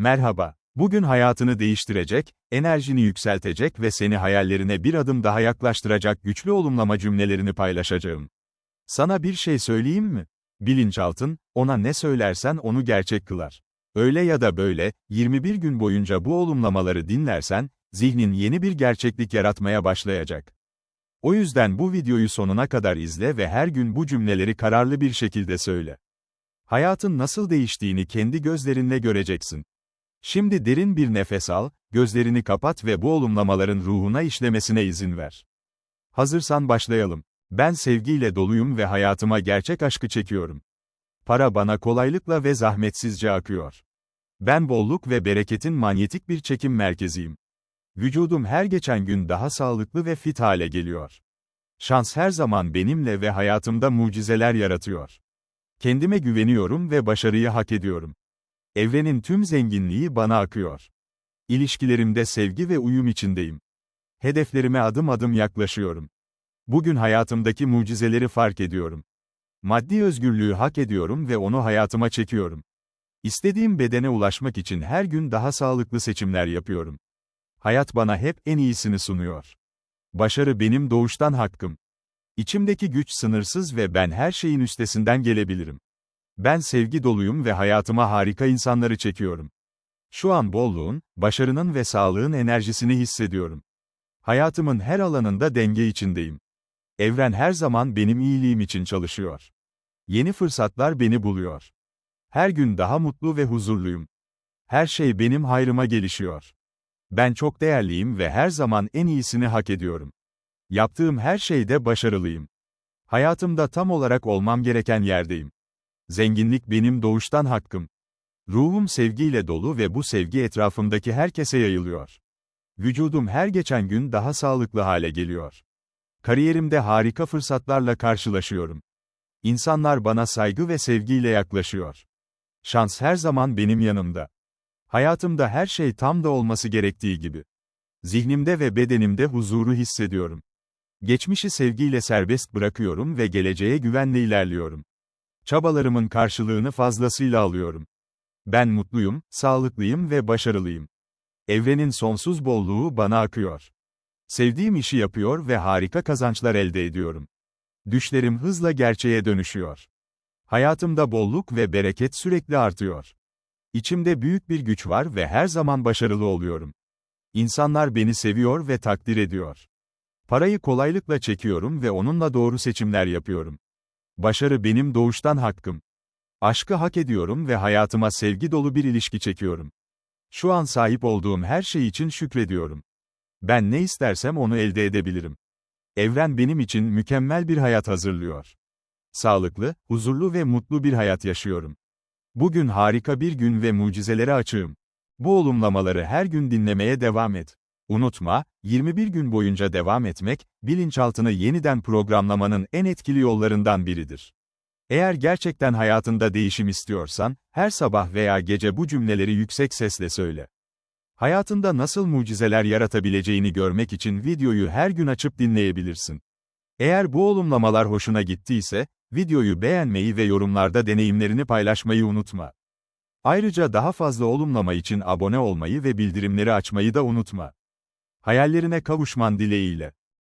Merhaba. Bugün hayatını değiştirecek, enerjini yükseltecek ve seni hayallerine bir adım daha yaklaştıracak güçlü olumlama cümlelerini paylaşacağım. Sana bir şey söyleyeyim mi? Bilinçaltın, ona ne söylersen onu gerçek kılar. Öyle ya da böyle, 21 gün boyunca bu olumlamaları dinlersen, zihnin yeni bir gerçeklik yaratmaya başlayacak. O yüzden bu videoyu sonuna kadar izle ve her gün bu cümleleri kararlı bir şekilde söyle. Hayatın nasıl değiştiğini kendi gözlerinle göreceksin. Şimdi derin bir nefes al, gözlerini kapat ve bu olumlamaların ruhuna işlemesine izin ver. Hazırsan başlayalım. Ben sevgiyle doluyum ve hayatıma gerçek aşkı çekiyorum. Para bana kolaylıkla ve zahmetsizce akıyor. Ben bolluk ve bereketin manyetik bir çekim merkeziyim. Vücudum her geçen gün daha sağlıklı ve fit hale geliyor. Şans her zaman benimle ve hayatımda mucizeler yaratıyor. Kendime güveniyorum ve başarıyı hak ediyorum. Evrenin tüm zenginliği bana akıyor. İlişkilerimde sevgi ve uyum içindeyim. Hedeflerime adım adım yaklaşıyorum. Bugün hayatımdaki mucizeleri fark ediyorum. Maddi özgürlüğü hak ediyorum ve onu hayatıma çekiyorum. İstediğim bedene ulaşmak için her gün daha sağlıklı seçimler yapıyorum. Hayat bana hep en iyisini sunuyor. Başarı benim doğuştan hakkım. İçimdeki güç sınırsız ve ben her şeyin üstesinden gelebilirim. Ben sevgi doluyum ve hayatıma harika insanları çekiyorum. Şu an bolluğun, başarının ve sağlığın enerjisini hissediyorum. Hayatımın her alanında denge içindeyim. Evren her zaman benim iyiliğim için çalışıyor. Yeni fırsatlar beni buluyor. Her gün daha mutlu ve huzurluyum. Her şey benim hayrıma gelişiyor. Ben çok değerliyim ve her zaman en iyisini hak ediyorum. Yaptığım her şeyde başarılıyım. Hayatımda tam olarak olmam gereken yerdeyim. Zenginlik benim doğuştan hakkım. Ruhum sevgiyle dolu ve bu sevgi etrafımdaki herkese yayılıyor. Vücudum her geçen gün daha sağlıklı hale geliyor. Kariyerimde harika fırsatlarla karşılaşıyorum. İnsanlar bana saygı ve sevgiyle yaklaşıyor. Şans her zaman benim yanımda. Hayatımda her şey tam da olması gerektiği gibi. Zihnimde ve bedenimde huzuru hissediyorum. Geçmişi sevgiyle serbest bırakıyorum ve geleceğe güvenle ilerliyorum. Çabalarımın karşılığını fazlasıyla alıyorum. Ben mutluyum, sağlıklıyım ve başarılıyım. Evrenin sonsuz bolluğu bana akıyor. Sevdiğim işi yapıyor ve harika kazançlar elde ediyorum. Düşlerim hızla gerçeğe dönüşüyor. Hayatımda bolluk ve bereket sürekli artıyor. İçimde büyük bir güç var ve her zaman başarılı oluyorum. İnsanlar beni seviyor ve takdir ediyor. Parayı kolaylıkla çekiyorum ve onunla doğru seçimler yapıyorum. Başarı benim doğuştan hakkım. Aşkı hak ediyorum ve hayatıma sevgi dolu bir ilişki çekiyorum. Şu an sahip olduğum her şey için şükrediyorum. Ben ne istersem onu elde edebilirim. Evren benim için mükemmel bir hayat hazırlıyor. Sağlıklı, huzurlu ve mutlu bir hayat yaşıyorum. Bugün harika bir gün ve mucizelere açığım. Bu olumlamaları her gün dinlemeye devam et. Unutma, 21 gün boyunca devam etmek, bilinçaltını yeniden programlamanın en etkili yollarından biridir. Eğer gerçekten hayatında değişim istiyorsan, her sabah veya gece bu cümleleri yüksek sesle söyle. Hayatında nasıl mucizeler yaratabileceğini görmek için videoyu her gün açıp dinleyebilirsin. Eğer bu olumlamalar hoşuna gittiyse, videoyu beğenmeyi ve yorumlarda deneyimlerini paylaşmayı unutma. Ayrıca daha fazla olumlama için abone olmayı ve bildirimleri açmayı da unutma. Hayallerine kavuşman dileğiyle.